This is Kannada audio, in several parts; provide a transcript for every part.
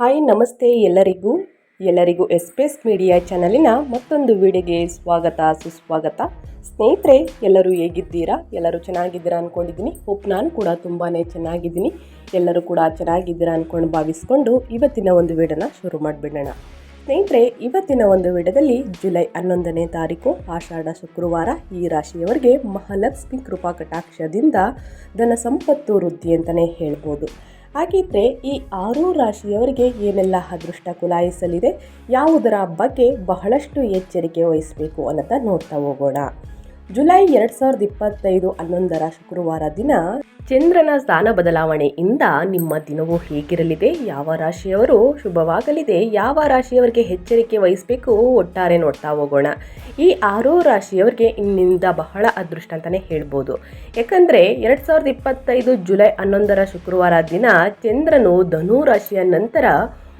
ಹಾಯ್ ನಮಸ್ತೆ ಎಲ್ಲರಿಗೂ. ಎಲ್ಲರಿಗೂ ಎಸ್ಪೇಸ್ ಮೀಡಿಯಾ ಚಾನಲಿನ ಮತ್ತೊಂದು ವಿಡಿಯೋಗೆ ಸ್ವಾಗತ, ಸುಸ್ವಾಗತ. ಸ್ನೇಹಿತರೆ, ಎಲ್ಲರೂ ಹೇಗಿದ್ದೀರಾ? ಎಲ್ಲರೂ ಚೆನ್ನಾಗಿದ್ದೀರಾ ಅಂದ್ಕೊಂಡಿದ್ದೀನಿ ಹೋಪ್ ನಾನು ಕೂಡ ತುಂಬಾ ಚೆನ್ನಾಗಿದ್ದೀನಿ. ಎಲ್ಲರೂ ಕೂಡ ಚೆನ್ನಾಗಿದ್ದೀರಾ ಅಂದ್ಕೊಂಡು ಭಾವಿಸ್ಕೊಂಡು ಇವತ್ತಿನ ಒಂದು ವಿಡಿಯೋನ ಶುರು ಮಾಡಿಬಿಡೋಣ. ಸ್ನೇಹಿತರೆ, ಇವತ್ತಿನ ಒಂದು ವಿಡಿಯೋದಲ್ಲಿ ಜುಲೈ ಹನ್ನೊಂದನೇ ತಾರೀಕು, ಆಷಾಢ ಶುಕ್ರವಾರ ಈ ರಾಶಿಯವರಿಗೆ ಮಹಾಲಕ್ಷ್ಮಿ ಕೃಪಾ ಕಟಾಕ್ಷದಿಂದ ಧನ ಸಂಪತ್ತು ವೃದ್ಧಿ ಅಂತಲೇ ಹೇಳ್ಬೋದು. ಹಾಗಿದ್ರೆ ಈ ಆರೂ ರಾಶಿಯವರಿಗೆ ಏನೆಲ್ಲ ಅದೃಷ್ಟ ಕುಲಾಯಿಸಲಿದೆ, ಯಾವುದರ ಬಗ್ಗೆ ಬಹಳಷ್ಟು ಎಚ್ಚರಿಕೆ ವಹಿಸಬೇಕು ಅನ್ನೋದನ್ನ ನೋಡ್ತಾ ಹೋಗೋಣ. ಜುಲೈ ಎರಡ್ ಸಾವಿರದ ಇಪ್ಪತ್ತೈದು ಹನ್ನೊಂದರ ಶುಕ್ರವಾರ ದಿನ ಚಂದ್ರನ ಸ್ಥಾನ ಬದಲಾವಣೆಯಿಂದ ನಿಮ್ಮ ದಿನವು ಹೇಗಿರಲಿದೆ? ಯಾವ ರಾಶಿಯವರು ಶುಭವಾಗಲಿದೆ? ಯಾವ ರಾಶಿಯವರಿಗೆ ಎಚ್ಚರಿಕೆ ವಹಿಸಬೇಕು? ಒಟ್ಟಾರೆ ನೋಡ್ತಾ ಹೋಗೋಣ. ಈ ಆರೋ ರಾಶಿಯವರಿಗೆ ಇನ್ನಿಂದ ಬಹಳ ಅದೃಷ್ಟ ಅಂತಲೇ ಹೇಳ್ಬೋದು. ಯಾಕಂದರೆ ಎರಡು ಸಾವಿರದ ಇಪ್ಪತ್ತೈದು ಜುಲೈ ಹನ್ನೊಂದರ ಶುಕ್ರವಾರ ದಿನ ಚಂದ್ರನು ಧನು ರಾಶಿಯ ನಂತರ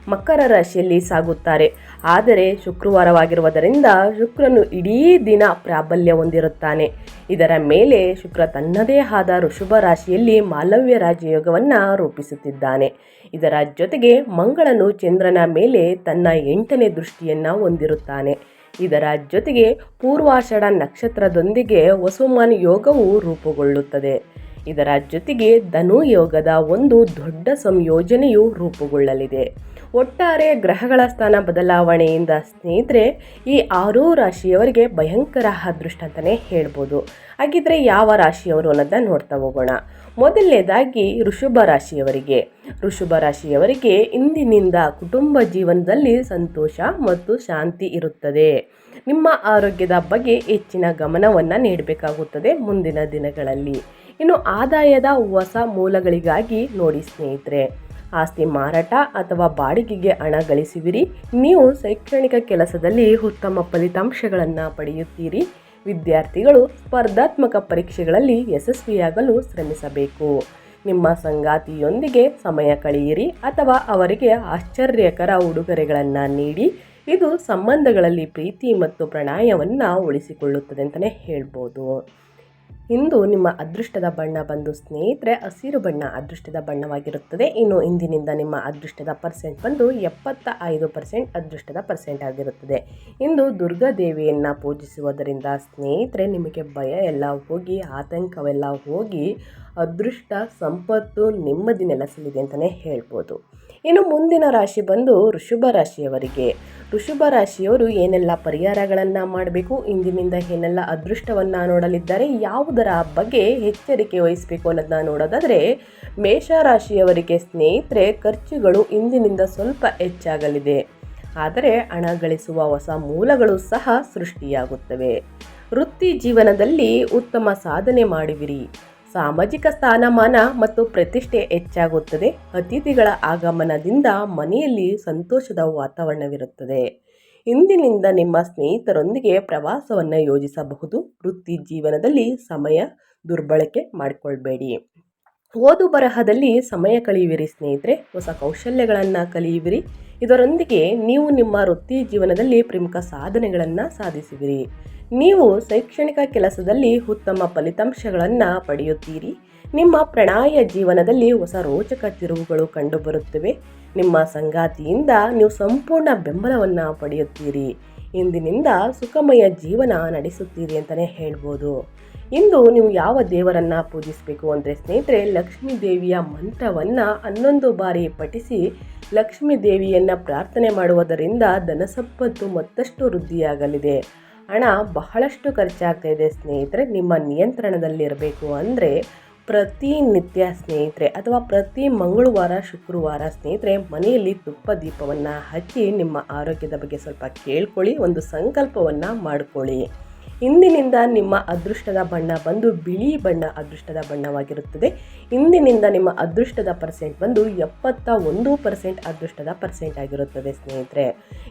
ಮಕರ ರಾಶಿಯಲ್ಲಿ ಸಾಗುತ್ತಾರೆ. ಆದರೆ ಶುಕ್ರವಾರವಾಗಿರುವುದರಿಂದ ಶುಕ್ರನು ಇಡೀ ದಿನ ಪ್ರಾಬಲ್ಯ ಹೊಂದಿರುತ್ತಾನೆ. ಇದರ ಮೇಲೆ ಶುಕ್ರ ತನ್ನದೇ ಆದ ಋಷಭ ರಾಶಿಯಲ್ಲಿ ಮಾಲವ್ಯ ರಾಜಯೋಗವನ್ನು ರೂಪಿಸುತ್ತಿದ್ದಾನೆ. ಇದರ ಜೊತೆಗೆ ಮಂಗಳನು ಚಂದ್ರನ ಮೇಲೆ ತನ್ನ ಎಂಟನೇ ದೃಷ್ಟಿಯನ್ನು ಹೊಂದಿರುತ್ತಾನೆ. ಇದರ ಜೊತೆಗೆ ಪೂರ್ವಾಷಾಢ ನಕ್ಷತ್ರದೊಂದಿಗೆ ವಸುಮಾನ್ ಯೋಗವು ರೂಪುಗೊಳ್ಳುತ್ತದೆ. ಇದರ ಜೊತೆಗೆ ಧನು ಯೋಗದ ಒಂದು ದೊಡ್ಡ ಸಂಯೋಜನೆಯು ರೂಪುಗೊಳ್ಳಲಿದೆ. ಒಟ್ಟಾರೆ ಗ್ರಹಗಳ ಸ್ಥಾನ ಬದಲಾವಣೆಯಿಂದ ಸ್ನೇಹಿತರೆ, ಈ ಆರೂ ರಾಶಿಯವರಿಗೆ ಭಯಂಕರ ಅದೃಷ್ಟ ಅಂತಲೇ ಹೇಳ್ಬೋದು. ಹಾಗಿದ್ರೆ ಯಾವ ರಾಶಿಯವರು ಅನ್ನೋದನ್ನ ನೋಡ್ತಾ ಹೋಗೋಣ. ಮೊದಲನೇದಾಗಿ ಋಷಭ ರಾಶಿಯವರಿಗೆ. ಋಷಭ ರಾಶಿಯವರಿಗೆ ಇಂದಿನಿಂದ ಕುಟುಂಬ ಜೀವನದಲ್ಲಿ ಸಂತೋಷ ಮತ್ತು ಶಾಂತಿ ಇರುತ್ತದೆ. ನಿಮ್ಮ ಆರೋಗ್ಯದ ಬಗ್ಗೆ ಹೆಚ್ಚಿನ ಗಮನವನ್ನು ನೀಡಬೇಕಾಗುತ್ತದೆ ಮುಂದಿನ ದಿನಗಳಲ್ಲಿ. ಇನ್ನು ಆದಾಯದ ಹೊಸ ಮೂಲಗಳಿಗಾಗಿ ನೋಡಿ ಸ್ನೇಹಿತರೆ. ಆಸ್ತಿ ಮಾರಾಟ ಅಥವಾ ಬಾಡಿಗೆಗೆ ಹಣ ಗಳಿಸುವಿರಿ. ನೀವು ಶೈಕ್ಷಣಿಕ ಕೆಲಸದಲ್ಲಿ ಉತ್ತಮ ಫಲಿತಾಂಶಗಳನ್ನು ಪಡೆಯುತ್ತೀರಿ. ವಿದ್ಯಾರ್ಥಿಗಳು ಸ್ಪರ್ಧಾತ್ಮಕ ಪರೀಕ್ಷೆಗಳಲ್ಲಿ ಯಶಸ್ವಿಯಾಗಲು ಶ್ರಮಿಸಬೇಕು. ನಿಮ್ಮ ಸಂಗಾತಿಯೊಂದಿಗೆ ಸಮಯ ಕಳೆಯಿರಿ ಅಥವಾ ಅವರಿಗೆ ಆಶ್ಚರ್ಯಕರ ಉಡುಗೊರೆಗಳನ್ನು ನೀಡಿ. ಇದು ಸಂಬಂಧಗಳಲ್ಲಿ ಪ್ರೀತಿ ಮತ್ತು ಪ್ರಣಯವನ್ನು ಉಳಿಸಿಕೊಳ್ಳುತ್ತದೆ ಅಂತಲೇ ಹೇಳ್ಬೋದು. ಇಂದು ನಿಮ್ಮ ಅದೃಷ್ಟದ ಬಣ್ಣ ಬಂದು ಸ್ನೇಹಿತರೆ, ಹಸಿರು ಬಣ್ಣ ಅದೃಷ್ಟದ ಬಣ್ಣವಾಗಿರುತ್ತದೆ. ಇನ್ನು ಇಂದಿನಿಂದ ನಿಮ್ಮ ಅದೃಷ್ಟದ ಪರ್ಸೆಂಟ್ ಬಂದು ಎಪ್ಪತ್ತ ಐದು ಪರ್ಸೆಂಟ್ ಅದೃಷ್ಟದ ಪರ್ಸೆಂಟ್ ಆಗಿರುತ್ತದೆ. ಇಂದು ದುರ್ಗಾದೇವಿಯನ್ನು ಪೂಜಿಸುವುದರಿಂದ ಸ್ನೇಹಿತರೆ, ನಿಮಗೆ ಭಯ ಎಲ್ಲ ಹೋಗಿ, ಆತಂಕವೆಲ್ಲ ಹೋಗಿ, ಅದೃಷ್ಟ, ಸಂಪತ್ತು ನೆಮ್ಮದಿ ನೆಲೆಸಲಿದೆ ಅಂತಲೇ ಹೇಳ್ಬೋದು. ಇನ್ನು ಮುಂದಿನ ರಾಶಿ ಬಂದು ಋಷಭ ರಾಶಿಯವರಿಗೆ. ಋಷಭ ರಾಶಿಯವರು ಏನೆಲ್ಲ ಪರಿಹಾರಗಳನ್ನು ಮಾಡಬೇಕು, ಇಂದಿನಿಂದ ಏನೆಲ್ಲ ಅದೃಷ್ಟವನ್ನು ನೋಡಲಿದ್ದಾರೆ ಯಾವುದರ ಬಗ್ಗೆ ಎಚ್ಚರಿಕೆ ವಹಿಸಬೇಕು ಅನ್ನೋದನ್ನ ನೋಡೋದಾದರೆ ಮೇಷರಾಶಿಯವರಿಗೆ ಸ್ನೇಹಿತರೆ, ಖರ್ಚುಗಳು ಇಂದಿನಿಂದ ಸ್ವಲ್ಪ ಹೆಚ್ಚಾಗಲಿದೆ. ಆದರೆ ಹಣ ಗಳಿಸುವ ಹೊಸ ಮೂಲಗಳು ಸಹ ಸೃಷ್ಟಿಯಾಗುತ್ತವೆ. ವೃತ್ತಿ ಜೀವನದಲ್ಲಿ ಉತ್ತಮ ಸಾಧನೆ ಮಾಡುವಿರಿ ಸಾಮಾಜಿಕ ಸ್ಥಾನಮಾನ ಮತ್ತು ಪ್ರತಿಷ್ಠೆ ಹೆಚ್ಚಾಗುತ್ತದೆ. ಅತಿಥಿಗಳ ಆಗಮನದಿಂದ ಮನೆಯಲ್ಲಿ ಸಂತೋಷದ ವಾತಾವರಣವಿರುತ್ತದೆ. ಇಂದಿನಿಂದ ನಿಮ್ಮ ಸ್ನೇಹಿತರೊಂದಿಗೆ ಪ್ರವಾಸವನ್ನು ಯೋಜಿಸಬಹುದು. ವೃತ್ತಿ ಜೀವನದಲ್ಲಿ ಸಮಯ ದುರ್ಬಳಕೆ ಮಾಡಿಕೊಳ್ಬೇಡಿ. ಓದು ಬರಹದಲ್ಲಿ ಸಮಯ ಕಳೆಯುವಿರಿ ಸ್ನೇಹಿತರೆ. ಹೊಸ ಕೌಶಲ್ಯಗಳನ್ನು ಕಲಿಯುವಿರಿ. ಇದರೊಂದಿಗೆ ನೀವು ನಿಮ್ಮ ವೃತ್ತಿ ಜೀವನದಲ್ಲಿ ಪ್ರಮುಖ ಸಾಧನೆಗಳನ್ನು ಸಾಧಿಸುವಿರಿ. ನೀವು ಶೈಕ್ಷಣಿಕ ಕೆಲಸದಲ್ಲಿ ಉತ್ತಮ ಫಲಿತಾಂಶಗಳನ್ನು ಪಡೆಯುತ್ತೀರಿ. ನಿಮ್ಮ ಪ್ರಣಾಯ ಜೀವನದಲ್ಲಿ ಹೊಸ ರೋಚಕ ತಿರುವುಗಳು ಕಂಡುಬರುತ್ತವೆ. ನಿಮ್ಮ ಸಂಗಾತಿಯಿಂದ ನೀವು ಸಂಪೂರ್ಣ ಬೆಂಬಲವನ್ನು ಪಡೆಯುತ್ತೀರಿ. ಇಂದಿನಿಂದ ಸುಖಮಯ ಜೀವನ ನಡೆಸುತ್ತೀರಿ ಅಂತಲೇ ಹೇಳ್ಬೋದು. ಇಂದು ನೀವು ಯಾವ ದೇವರನ್ನು ಪೂಜಿಸಬೇಕು ಅಂದರೆ ಸ್ನೇಹಿತರೆ, ಲಕ್ಷ್ಮೀ ದೇವಿಯ ಮಂತ್ರವನ್ನು ಹನ್ನೊಂದು ಬಾರಿ ಪಠಿಸಿ, ಲಕ್ಷ್ಮೀ ದೇವಿಯನ್ನು ಪ್ರಾರ್ಥನೆ ಮಾಡುವುದರಿಂದ ಧನಸಂಪತ್ತು ಮತ್ತಷ್ಟು ವೃದ್ಧಿಯಾಗಲಿದೆ. ಹಣ ಬಹಳಷ್ಟು ಖರ್ಚಾಗ್ತಾ ಇದೆ ಸ್ನೇಹಿತರೆ, ನಿಮ್ಮ ನಿಯಂತ್ರಣದಲ್ಲಿರಬೇಕು ಅಂದರೆ ಪ್ರತಿನಿತ್ಯ ಸ್ನೇಹಿತರೆ ಅಥವಾ ಪ್ರತಿ ಮಂಗಳವಾರ, ಶುಕ್ರವಾರ ಸ್ನೇಹಿತರೆ, ಮನೆಯಲ್ಲಿ ತುಪ್ಪ ದೀಪವನ್ನು ಹಚ್ಚಿ ನಿಮ್ಮ ಆರೋಗ್ಯದ ಬಗ್ಗೆ ಸ್ವಲ್ಪ ಕೇಳ್ಕೊಳ್ಳಿ, ಒಂದು ಸಂಕಲ್ಪವನ್ನು ಮಾಡಿಕೊಳ್ಳಿ. ಇಂದಿನಿಂದ ನಿಮ್ಮ ಅದೃಷ್ಟದ ಬಣ್ಣ ಬಂದು ಬಿಳಿ ಬಣ್ಣ ಅದೃಷ್ಟದ ಬಣ್ಣವಾಗಿರುತ್ತದೆ. ಇಂದಿನಿಂದ ನಿಮ್ಮ ಅದೃಷ್ಟದ ಪರ್ಸೆಂಟ್ ಬಂದು ಎಪ್ಪತ್ತ ಒಂದು ಪರ್ಸೆಂಟ್ ಅದೃಷ್ಟದ ಪರ್ಸೆಂಟ್ ಆಗಿರುತ್ತದೆ ಸ್ನೇಹಿತರೆ.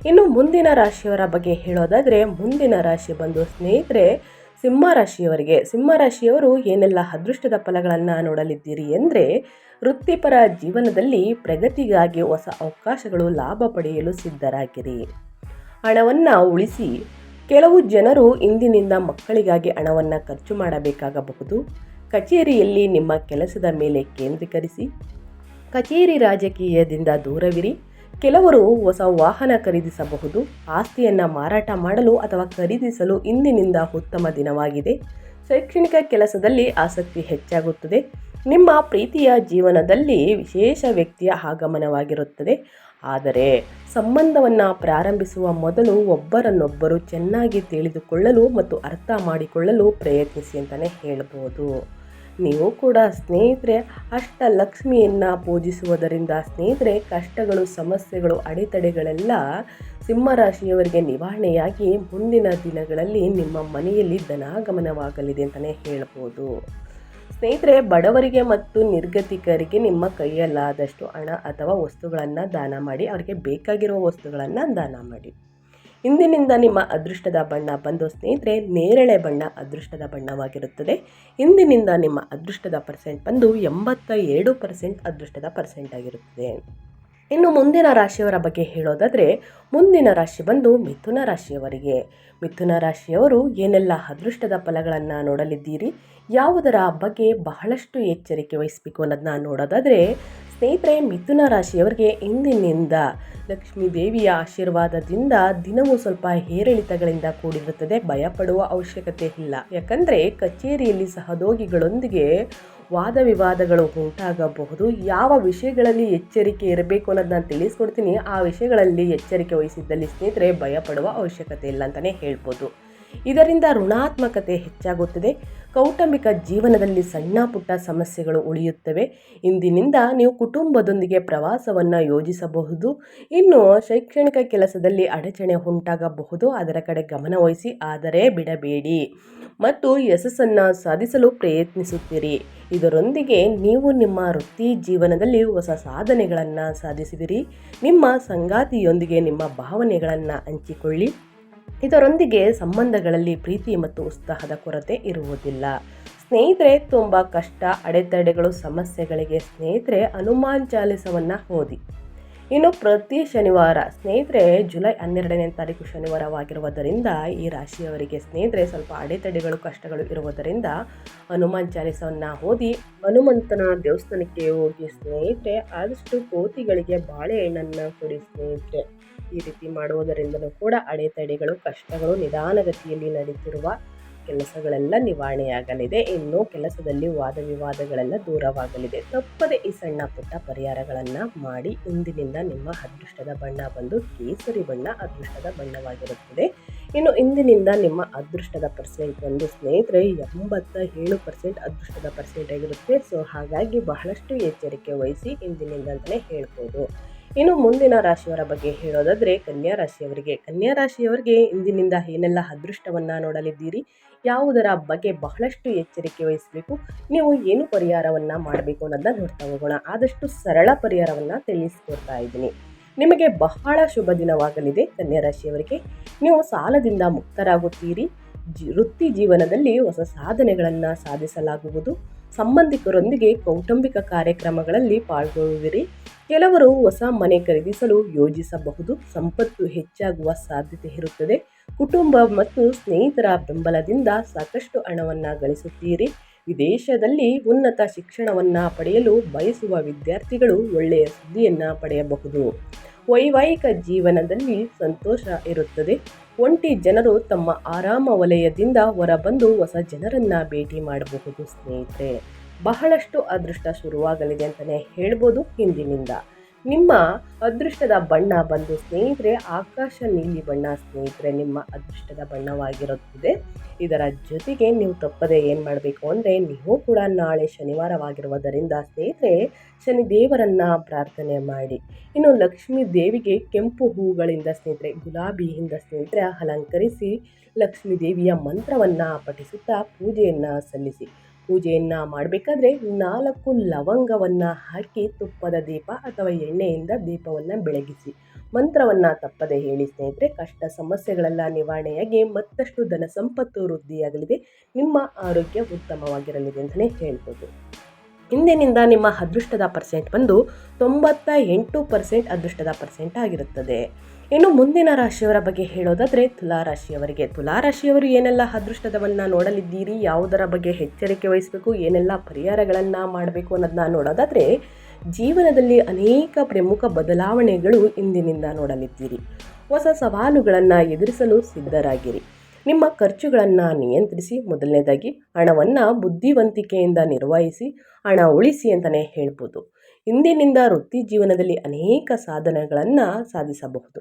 ಇನ್ನು ಮುಂದಿನ ರಾಶಿಯವರ ಬಗ್ಗೆ ಹೇಳೋದಾದರೆ, ಮುಂದಿನ ರಾಶಿ ಬಂದು ಸ್ನೇಹಿತರೆ ಸಿಂಹ ರಾಶಿಯವರಿಗೆ ಸಿಂಹ ರಾಶಿಯವರು ಏನೆಲ್ಲ ಅದೃಷ್ಟದ ಫಲಗಳನ್ನು ನೋಡಲಿದ್ದೀರಿ ಎಂದರೆ ವೃತ್ತಿಪರ ಜೀವನದಲ್ಲಿ ಪ್ರಗತಿಗಾಗಿ ಹೊಸ ಅವಕಾಶಗಳು ಲಾಭ ಪಡೆಯಲು ಸಿದ್ಧರಾಗಿರಿ. ಹಣವನ್ನು ಉಳಿಸಿ ಕೆಲವು ಜನರು ಇಂದಿನಿಂದ ಮಕ್ಕಳಿಗಾಗಿ ಹಣವನ್ನು ಖರ್ಚು ಮಾಡಬೇಕಾಗಬಹುದು. ಕಚೇರಿಯಲ್ಲಿ ನಿಮ್ಮ ಕೆಲಸದ ಮೇಲೆ ಕೇಂದ್ರೀಕರಿಸಿ. ಕಚೇರಿ ರಾಜಕೀಯದಿಂದ ದೂರವಿರಿ. ಕೆಲವರು ಹೊಸ ವಾಹನ ಖರೀದಿಸಬಹುದು, ಆಸ್ತಿಯನ್ನು ಮಾರಾಟ ಮಾಡಲು ಅಥವಾ ಖರೀದಿಸಲು ಇಂದಿನಿಂದ ಉತ್ತಮ ದಿನವಾಗಿದೆ. ಶೈಕ್ಷಣಿಕ ಕೆಲಸದಲ್ಲಿ ಆಸಕ್ತಿ ಹೆಚ್ಚಾಗುತ್ತದೆ. ನಿಮ್ಮ ಪ್ರೀತಿಯ ಜೀವನದಲ್ಲಿ ವಿಶೇಷ ವ್ಯಕ್ತಿಯ ಆಗಮನವಾಗಿರುತ್ತದೆ. ಆದರೆ ಸಂಬಂಧವನ್ನು ಪ್ರಾರಂಭಿಸುವ ಮೊದಲು ಒಬ್ಬರನ್ನೊಬ್ಬರು ಚೆನ್ನಾಗಿ ತಿಳಿದುಕೊಳ್ಳಲು ಮತ್ತು ಅರ್ಥ ಮಾಡಿಕೊಳ್ಳಲು ಪ್ರಯತ್ನಿಸಿ ಅಂತಲೇ ಹೇಳ್ಬೋದು. ನೀವು ಕೂಡ ಸ್ನೇಹಿತರೆ ಅಷ್ಟಲಕ್ಷ್ಮಿಯನ್ನು ಪೂಜಿಸುವುದರಿಂದ ಸ್ನೇಹಿತರೆ, ಕಷ್ಟಗಳು, ಸಮಸ್ಯೆಗಳು, ಅಡೆತಡೆಗಳೆಲ್ಲ ಸಿಂಹರಾಶಿಯವರಿಗೆ ನಿವಾರಣೆಯಾಗಿ ಮುಂದಿನ ದಿನಗಳಲ್ಲಿ ನಿಮ್ಮ ಮನೆಯಲ್ಲಿ ಧನಾಗಮನವಾಗಲಿದೆ ಅಂತಲೇ ಹೇಳ್ಬೋದು. ಸ್ನೇಹಿತರೆ, ಬಡವರಿಗೆ ಮತ್ತು ನಿರ್ಗತಿಕರಿಗೆ ನಿಮ್ಮ ಕೈಯಲ್ಲಾದಷ್ಟು ಹಣ ಅಥವಾ ವಸ್ತುಗಳನ್ನು ದಾನ ಮಾಡಿ, ಅವರಿಗೆ ಬೇಕಾಗಿರುವ ವಸ್ತುಗಳನ್ನು ದಾನ ಮಾಡಿ. ಇಂದಿನಿಂದ ನಿಮ್ಮ ಅದೃಷ್ಟದ ಬಣ್ಣ ಬಂದು ಸ್ನೇಹಿತರೆ, ನೇರಳೆ ಬಣ್ಣ ಅದೃಷ್ಟದ ಬಣ್ಣವಾಗಿರುತ್ತದೆ. ಇಂದಿನಿಂದ ನಿಮ್ಮ ಅದೃಷ್ಟದ ಪರ್ಸೆಂಟ್ ಬಂದು ಎಂಬತ್ತ ಎರಡು ಪರ್ಸೆಂಟ್ ಅದೃಷ್ಟದ ಪರ್ಸೆಂಟ್ ಆಗಿರುತ್ತದೆ. ಇನ್ನು ಮುಂದಿನ ರಾಶಿಯವರ ಬಗ್ಗೆ ಹೇಳೋದಾದರೆ, ಮುಂದಿನ ರಾಶಿ ಬಂದು ಮಿಥುನ ರಾಶಿಯವರಿಗೆ. ಮಿಥುನ ರಾಶಿಯವರು ಏನೆಲ್ಲ ಅದೃಷ್ಟದ ಫಲಗಳನ್ನು ನೋಡಲಿದ್ದೀರಿ, ಯಾವುದರ ಬಗ್ಗೆ ಬಹಳಷ್ಟು ಎಚ್ಚರಿಕೆ ವಹಿಸಬೇಕು ಅನ್ನೋದನ್ನ ನೋಡೋದಾದರೆ ಸ್ನೇಹಿತರೆ, ಮಿಥುನ ರಾಶಿಯವರಿಗೆ ಇಂದಿನಿಂದ ಲಕ್ಷ್ಮೀ ದೇವಿಯ ಆಶೀರ್ವಾದದಿಂದ ದಿನವೂ ಸ್ವಲ್ಪ ಏರಿಳಿತಗಳಿಂದ ಕೂಡಿರುತ್ತದೆ. ಭಯಪಡುವ ಅವಶ್ಯಕತೆ ಇಲ್ಲ. ಯಾಕಂದರೆ ಕಚೇರಿಯಲ್ಲಿ ಸಹೋದ್ಯೋಗಿಗಳೊಂದಿಗೆ ವಾದ ವಿವಾದಗಳು ಉಂಟಾಗಬಹುದು. ಯಾವ ವಿಷಯಗಳಲ್ಲಿ ಎಚ್ಚರಿಕೆ ಇರಬೇಕು ಅನ್ನೋದು ನಾನು ತಿಳಿಸ್ಕೊಡ್ತೀನಿ. ಆ ವಿಷಯಗಳಲ್ಲಿ ಎಚ್ಚರಿಕೆ ವಹಿಸಿದ್ದಲ್ಲಿ ಸ್ನೇಹಿತರೆ, ಭಯಪಡುವ ಅವಶ್ಯಕತೆ ಇಲ್ಲ ಅಂತಲೇ ಹೇಳ್ಬೋದು. ಇದರಿಂದ ಋಣಾತ್ಮಕತೆ ಹೆಚ್ಚಾಗುತ್ತದೆ. ಕೌಟುಂಬಿಕ ಜೀವನದಲ್ಲಿ ಸಣ್ಣ ಪುಟ್ಟ ಸಮಸ್ಯೆಗಳು ಉಳಿಯುತ್ತವೆ. ಇಂದಿನಿಂದ ನೀವು ಕುಟುಂಬದೊಂದಿಗೆ ಪ್ರವಾಸವನ್ನು ಯೋಜಿಸಬಹುದು. ಇನ್ನು ಶೈಕ್ಷಣಿಕ ಕೆಲಸದಲ್ಲಿ ಅಡಚಣೆ ಉಂಟಾಗಬಹುದು. ಅದರ ಕಡೆ ಗಮನವಹಿಸಿ ಆದರೆ ಬಿಡಬೇಡಿ. ಮತ್ತು ಯಶಸ್ಸನ್ನು ಸಾಧಿಸಲು ಪ್ರಯತ್ನಿಸುತ್ತೀರಿ. ಇದರೊಂದಿಗೆ ನೀವು ನಿಮ್ಮ ವೃತ್ತಿ ಜೀವನದಲ್ಲಿ ಹೊಸ ಸಾಧನೆಗಳನ್ನು ಸಾಧಿಸಿದಿರಿ. ನಿಮ್ಮ ಸಂಗಾತಿಯೊಂದಿಗೆ ನಿಮ್ಮ ಭಾವನೆಗಳನ್ನು ಹಂಚಿಕೊಳ್ಳಿ. ಇದರೊಂದಿಗೆ ಸಂಬಂಧಗಳಲ್ಲಿ ಪ್ರೀತಿ ಮತ್ತು ಉತ್ಸಾಹದ ಕೊರತೆ ಇರುವುದಿಲ್ಲ. ಸ್ನೇಹಿತರೆ, ತುಂಬ ಕಷ್ಟ, ಅಡೆತಡೆಗಳು, ಸಮಸ್ಯೆಗಳಿಗೆ ಸ್ನೇಹಿತರೆ, ಹನುಮಾನ್ ಚಾಲಿಸವನ್ನು ಓದಿ. ಇನ್ನು ಪ್ರತಿ ಶನಿವಾರ, ಸ್ನೇಹಿತರೆ, ಜುಲೈ ಹನ್ನೆರಡನೇ ತಾರೀಕು ಶನಿವಾರವಾಗಿರುವುದರಿಂದ, ಈ ರಾಶಿಯವರಿಗೆ ಸ್ನೇಹಿತರೆ, ಸ್ವಲ್ಪ ಅಡೆತಡೆಗಳು, ಕಷ್ಟಗಳು ಇರುವುದರಿಂದ ಹನುಮಾನ್ ಚಾಲಿಸವನ್ನು ಓದಿ, ಹನುಮಂತನ ದೇವಸ್ಥಾನಕ್ಕೆ ಹೋಗಿ ಸ್ನೇಹಿತರೆ, ಆದಷ್ಟು ಕೋತಿಗಳಿಗೆ ಬಾಳೆಹಣ್ಣನ್ನು ಕೊಡಿ ಸ್ನೇಹಿತರೆ. ಈ ರೀತಿ ಮಾಡುವುದರಿಂದಲೂ ಕೂಡ ಅಡೆತಡೆಗಳು, ಕಷ್ಟಗಳು ನಿಧಾನಗತಿಯಲ್ಲಿ ನಡೀತಿರುವ ಕೆಲಸಗಳೆಲ್ಲ ನಿವಾರಣೆಯಾಗಲಿದೆ. ಇನ್ನು ಕೆಲಸದಲ್ಲಿ ವಾದ ವಿವಾದಗಳೆಲ್ಲ ದೂರವಾಗಲಿದೆ. ತಪ್ಪದೆ ಈ ಸಣ್ಣ ಪುಟ್ಟ ಪರಿಹಾರಗಳನ್ನು ಮಾಡಿ ಇಂದಿನಿಂದ ನಿಮ್ಮ ಅದೃಷ್ಟದ ಬಣ್ಣ ಬಂದು ಕೇಸರಿ ಬಣ್ಣ ಅದೃಷ್ಟದ ಬಣ್ಣವಾಗಿರುತ್ತದೆ. ಇನ್ನು ಇಂದಿನಿಂದ ನಿಮ್ಮ ಅದೃಷ್ಟದ ಪರ್ಸೆಂಟ್ ಬಂದು ಸ್ನೇಹಿತರೆ, ಎಂಬತ್ತ ಏಳು ಪರ್ಸೆಂಟ್ ಅದೃಷ್ಟದ ಪರ್ಸೆಂಟ್ ಆಗಿರುತ್ತೆ. ಸೊ, ಹಾಗಾಗಿ ಬಹಳಷ್ಟು ಎಚ್ಚರಿಕೆ ವಹಿಸಿ ಇಂದಿನಿಂದ ಅಂತಲೇ ಹೇಳ್ಬೋದು. ಇನ್ನು ಮುಂದಿನ ರಾಶಿಯವರ ಬಗ್ಗೆ ಹೇಳೋದಾದರೆ ಕನ್ಯಾ ರಾಶಿಯವರಿಗೆ. ಕನ್ಯಾ ರಾಶಿಯವರಿಗೆ ಇಂದಿನಿಂದ ಏನೆಲ್ಲ ಅದೃಷ್ಟವನ್ನು ನೋಡಲಿದ್ದೀರಿ? ಯಾವುದರ ಬಗ್ಗೆ ಬಹಳಷ್ಟು ಎಚ್ಚರಿಕೆ ವಹಿಸಬೇಕು? ನೀವು ಏನು ಪರಿಹಾರವನ್ನು ಮಾಡಬೇಕು ಅನ್ನೋದನ್ನ ನೋಡ್ತಾ ಹೋಗೋಣ. ಆದಷ್ಟು ಸರಳ ಪರಿಹಾರವನ್ನು ತಿಳಿಸ್ಕೊಡ್ತಾ ಇದ್ದೀನಿ. ನಿಮಗೆ ಬಹಳ ಶುಭ ದಿನವಾಗಲಿದೆ ಕನ್ಯಾ ರಾಶಿಯವರಿಗೆ. ನೀವು ಸಾಲದಿಂದ ಮುಕ್ತರಾಗುತ್ತೀರಿ. ಜಿ, ವೃತ್ತಿ ಜೀವನದಲ್ಲಿ ಹೊಸ ಸಾಧನೆಗಳನ್ನು ಸಾಧಿಸಲಾಗುವುದು. ಸಂಬಂಧಿಕರೊಂದಿಗೆ ಕೌಟುಂಬಿಕ ಕಾರ್ಯಕ್ರಮಗಳಲ್ಲಿ ಪಾಲ್ಗೊಳ್ಳುವಿರಿ. ಕೆಲವರು ಹೊಸ ಮನೆ ಖರೀದಿಸಲು ಯೋಜಿಸಬಹುದು. ಸಂಪತ್ತು ಹೆಚ್ಚಾಗುವ ಸಾಧ್ಯತೆ ಇರುತ್ತದೆ. ಕುಟುಂಬ ಮತ್ತು ಸ್ನೇಹಿತರ ಬೆಂಬಲದಿಂದ ಸಾಕಷ್ಟು ಹಣವನ್ನು ಗಳಿಸುತ್ತೀರಿ. ವಿದೇಶದಲ್ಲಿ ಉನ್ನತ ಶಿಕ್ಷಣವನ್ನು ಪಡೆಯಲು ಬಯಸುವ ವಿದ್ಯಾರ್ಥಿಗಳು ಒಳ್ಳೆಯ ಸುದ್ದಿಯನ್ನು ಪಡೆಯಬಹುದು. ವೈವಾಹಿಕ ಜೀವನದಲ್ಲಿ ಸಂತೋಷ ಇರುತ್ತದೆ. ಒಂಟಿ ಜನರು ತಮ್ಮ ಆರಾಮ ವಲಯದಿಂದ ಹೊರಬಂದು ಹೊಸ ಜನರನ್ನು ಭೇಟಿ ಮಾಡಬಹುದು ಸ್ನೇಹಿತರೆ. ಬಹಳಷ್ಟು ಅದೃಷ್ಟ ಶುರುವಾಗಲಿದೆ ಅಂತಲೇ ಹೇಳ್ಬೋದು ಹಿಂದಿನಿಂದ. ನಿಮ್ಮ ಅದೃಷ್ಟದ ಬಣ್ಣ ಬಂದು ಸ್ನೇಹಿತರೆ, ಆಕಾಶ ನೀಲಿ ಬಣ್ಣ ಸ್ನೇಹಿತರೆ, ನಿಮ್ಮ ಅದೃಷ್ಟದ ಬಣ್ಣವಾಗಿರುತ್ತದೆ. ಇದರ ಜೊತೆಗೆ ನೀವು ತಪ್ಪದೆ ಏನು ಮಾಡಬೇಕು ಅಂದರೆ, ನೀವು ಕೂಡ ನಾಳೆ ಶನಿವಾರವಾಗಿರುವುದರಿಂದ ಸ್ನೇಹಿತರೆ ಶನಿ ದೇವರನ್ನು ಪ್ರಾರ್ಥನೆ ಮಾಡಿ. ಇನ್ನು ಲಕ್ಷ್ಮೀ ದೇವಿಗೆ ಕೆಂಪು ಹೂಗಳಿಂದ ಸ್ನೇಹಿತರೆ ಗುಲಾಬಿಯಿಂದ ಸ್ನೇಹಿತರೆ, ಅಲಂಕರಿಸಿ ಲಕ್ಷ್ಮೀ ದೇವಿಯ ಮಂತ್ರವನ್ನು ಪಠಿಸುತ್ತಾ ಪೂಜೆಯನ್ನು ಸಲ್ಲಿಸಿ. ಪೂಜೆಯನ್ನು ಮಾಡಬೇಕಾದ್ರೆ ನಾಲ್ಕು ಲವಂಗವನ್ನು ಹಾಕಿ ತುಪ್ಪದ ದೀಪ ಅಥವಾ ಎಣ್ಣೆಯಿಂದ ದೀಪವನ್ನು ಬೆಳಗಿಸಿ. ಮಂತ್ರವನ್ನು ತಪ್ಪದೆ ಹೇಳಿ ಸ್ನೇಹಿತರೆ, ಕಷ್ಟ ಸಮಸ್ಯೆಗಳೆಲ್ಲ ನಿವಾರಣೆಯಾಗಿ ಮತ್ತಷ್ಟು ಧನ ಸಂಪತ್ತು ವೃದ್ಧಿಯಾಗಲಿದೆ. ನಿಮ್ಮ ಆರೋಗ್ಯ ಉತ್ತಮವಾಗಿರಲಿದೆ ಅಂತಲೇ ಹೇಳ್ಬೋದು. ಇಂದಿನಿಂದ ನಿಮ್ಮ ಅದೃಷ್ಟದ ಪರ್ಸೆಂಟ್ ಬಂದು ತೊಂಬತ್ತ ಎಂಟು ಪರ್ಸೆಂಟ್ ಅದೃಷ್ಟದ ಪರ್ಸೆಂಟ್ ಆಗಿರುತ್ತದೆ. ಇನ್ನು ಮುಂದಿನ ರಾಶಿಯವರ ಬಗ್ಗೆ ಹೇಳೋದಾದರೆ ತುಲಾರಾಶಿಯವರಿಗೆ. ತುಲಾರಾಶಿಯವರು ಏನೆಲ್ಲ ಅದೃಷ್ಟದವನ್ನು ನೋಡಲಿದ್ದೀರಿ, ಯಾವುದರ ಬಗ್ಗೆ ಎಚ್ಚರಿಕೆ ವಹಿಸಬೇಕು, ಏನೆಲ್ಲ ಪರಿಹಾರಗಳನ್ನು ಮಾಡಬೇಕು ಅನ್ನೋದನ್ನ ನೋಡೋದಾದರೆ ಜೀವನದಲ್ಲಿ ಅನೇಕ ಪ್ರಮುಖ ಬದಲಾವಣೆಗಳು ಇಂದಿನಿಂದ ನೋಡಲಿದ್ದೀರಿ. ಹೊಸ ಸವಾಲುಗಳನ್ನು ಎದುರಿಸಲು ಸಿದ್ಧರಾಗಿರಿ. ನಿಮ್ಮ ಖರ್ಚುಗಳನ್ನು ನಿಯಂತ್ರಿಸಿ, ಮೊದಲನೇದಾಗಿ ಹಣವನ್ನು ಬುದ್ಧಿವಂತಿಕೆಯಿಂದ ನಿರ್ವಹಿಸಿ, ಹಣ ಉಳಿಸಿ ಅಂತಲೇ ಹೇಳ್ಬೋದು. ಇಂದಿನಿಂದ ವೃತ್ತಿ ಜೀವನದಲ್ಲಿ ಅನೇಕ ಸಾಧನೆಗಳನ್ನು ಸಾಧಿಸಬಹುದು.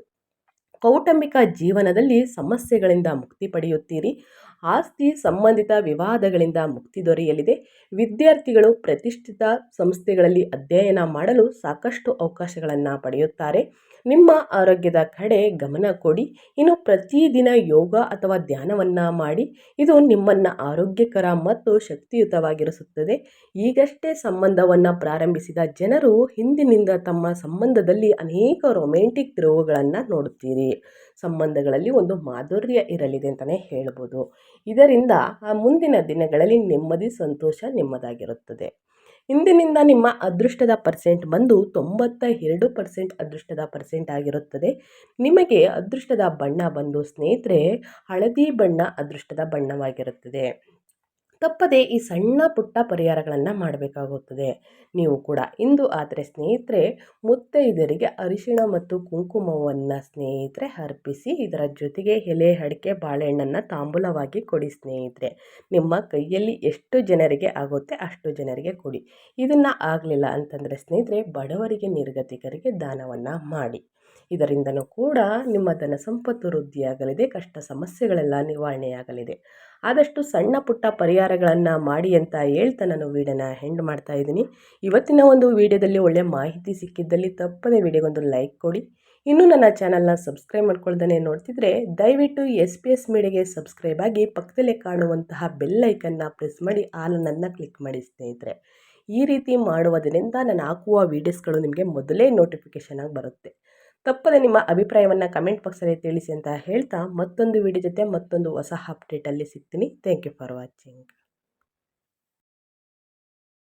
ಕೌಟುಂಬಿಕ ಜೀವನದಲ್ಲಿ ಸಮಸ್ಯೆಗಳಿಂದ ಮುಕ್ತಿ ಪಡೆಯುತ್ತೀರಿ. ಆಸ್ತಿ ಸಂಬಂಧಿತ ವಿವಾದಗಳಿಂದ ಮುಕ್ತಿ ದೊರೆಯಲಿದೆ. ವಿದ್ಯಾರ್ಥಿಗಳು ಪ್ರತಿಷ್ಠಿತ ಸಂಸ್ಥೆಗಳಲ್ಲಿ ಅಧ್ಯಯನ ಮಾಡಲು ಸಾಕಷ್ಟು ಅವಕಾಶಗಳನ್ನು ಪಡೆಯುತ್ತಾರೆ. ನಿಮ್ಮ ಆರೋಗ್ಯದ ಕಡೆ ಗಮನ ಕೊಡಿ. ಇನ್ನು ಪ್ರತಿದಿನ ಯೋಗ ಅಥವಾ ಧ್ಯಾನವನ್ನು ಮಾಡಿ. ಇದು ನಿಮ್ಮನ್ನು ಆರೋಗ್ಯಕರ ಮತ್ತು ಶಕ್ತಿಯುತವಾಗಿರಿಸುತ್ತದೆ. ಈಗಷ್ಟೇ ಸಂಬಂಧವನ್ನು ಪ್ರಾರಂಭಿಸಿದ ಜನರು ಹಿಂದಿನಿಂದ ತಮ್ಮ ಸಂಬಂಧದಲ್ಲಿ ಅನೇಕ ರೊಮ್ಯಾಂಟಿಕ್ ತಿರುವುಗಳನ್ನು ನೋಡುತ್ತೀರಿ. ಸಂಬಂಧಗಳಲ್ಲಿ ಒಂದು ಮಾಧುರ್ಯ ಇರಲಿದೆ ಅಂತಲೇ ಹೇಳ್ಬೋದು. ಇದರಿಂದ ಆ ಮುಂದಿನ ದಿನಗಳಲ್ಲಿ ನೆಮ್ಮದಿ, ಸಂತೋಷ ನಿಮ್ಮದಾಗಿರುತ್ತದೆ. ಇಂದಿನಿಂದ ನಿಮ್ಮ ಅದೃಷ್ಟದ ಪರ್ಸೆಂಟ್ ಬಂದು ತೊಂಬತ್ತ ಎರಡು ಪರ್ಸೆಂಟ್ ಅದೃಷ್ಟದ ಪರ್ಸೆಂಟ್ ಆಗಿರುತ್ತದೆ. ನಿಮಗೆ ಅದೃಷ್ಟದ ಬಣ್ಣ ಬಂದು ಸ್ನೇಹಿತರೆ, ಹಳದಿ ಬಣ್ಣ ಅದೃಷ್ಟದ ಬಣ್ಣವಾಗಿರುತ್ತದೆ. ತಪ್ಪದೆ ಈ ಸಣ್ಣ ಪುಟ್ಟ ಪರಿಹಾರಗಳನ್ನು ಮಾಡಬೇಕಾಗುತ್ತದೆ. ನೀವು ಕೂಡ ಇಂದು ಆದರೆ ಸ್ನೇಹಿತರೆ, ಮುತ್ತೈದೆಯರಿಗೆ ಅರಿಶಿಣ ಮತ್ತು ಕುಂಕುಮವನ್ನು ಸ್ನೇಹಿತರೆ ಅರ್ಪಿಸಿ, ಇದರ ಜೊತೆಗೆ ಎಲೆ, ಅಡಿಕೆ, ಬಾಳೆಹಣ್ಣನ್ನು ತಾಂಬೂಲವಾಗಿ ಕೊಡಿ ಸ್ನೇಹಿತರೆ. ನಿಮ್ಮ ಕೈಯಲ್ಲಿ ಎಷ್ಟು ಜನರಿಗೆ ಆಗುತ್ತೆ ಅಷ್ಟು ಜನರಿಗೆ ಕೊಡಿ. ಇದನ್ನು ಆಗಲಿಲ್ಲ ಅಂತಂದರೆ ಸ್ನೇಹಿತರೆ, ಬಡವರಿಗೆ, ನಿರ್ಗತಿಕರಿಗೆ ದಾನವನ್ನು ಮಾಡಿ. ಇದರಿಂದನೂ ಕೂಡ ನಿಮ್ಮ ಧನ ಸಂಪತ್ತು ವೃದ್ಧಿಯಾಗಲಿದೆ, ಕಷ್ಟ ಸಮಸ್ಯೆಗಳೆಲ್ಲ ನಿವಾರಣೆಯಾಗಲಿದೆ. ಆದಷ್ಟು ಸಣ್ಣ ಪುಟ್ಟ ಪರಿಹಾರಗಳನ್ನು ಮಾಡಿ ಅಂತ ಹೇಳ್ತಾ ನಾನು ವೀಡಿಯೋನ ಹೆಂಡ್ ಮಾಡ್ತಾ ಇದ್ದೀನಿ. ಇವತ್ತಿನ ಒಂದು ವೀಡಿಯೋದಲ್ಲಿ ಒಳ್ಳೆಯ ಮಾಹಿತಿ ಸಿಕ್ಕಿದ್ದಲ್ಲಿ ತಪ್ಪದೇ ವೀಡಿಯೋಗೊಂದು ಲೈಕ್ ಕೊಡಿ. ಇನ್ನೂ ನನ್ನ ಚಾನಲ್ನ ಸಬ್ಸ್ಕ್ರೈಬ್ ಮಾಡ್ಕೊಳ್ದೇ ನೋಡ್ತಿದ್ರೆ ದಯವಿಟ್ಟು ಎಸ್ ಪಿ ಎಸ್ ಮೀಡಿಯಾಗೆ ಸಬ್ಸ್ಕ್ರೈಬ್ ಆಗಿ ಪಕ್ಕದಲ್ಲೇ ಕಾಣುವಂತಹ ಬೆಲ್ ಪ್ರೆಸ್ ಮಾಡಿ ಆಲನ್ನು ಕ್ಲಿಕ್ ಮಾಡಿ ಸ್ನೇಹಿತರೆ. ಈ ರೀತಿ ಮಾಡುವುದರಿಂದ ನಾನು ಹಾಕುವ ವೀಡಿಯೋಸ್ಗಳು ನಿಮಗೆ ಮೊದಲೇ ನೋಟಿಫಿಕೇಷನ್ ಆಗಿ ಬರುತ್ತೆ. ತಪ್ಪದೆ ನಿಮ್ಮ ಅಭಿಪ್ರಾಯವನ್ನು ಕಮೆಂಟ್ ಬಾಕ್ಸಲ್ಲಿ ತಿಳಿಸಿ ಅಂತ ಹೇಳ್ತಾ ಮತ್ತೊಂದು ವಿಡಿಯೋ ಜೊತೆ ಮತ್ತೊಂದು ಹೊಸ ಅಪ್ಡೇಟಲ್ಲಿ ಸಿಗ್ತೀನಿ. Thank you for watching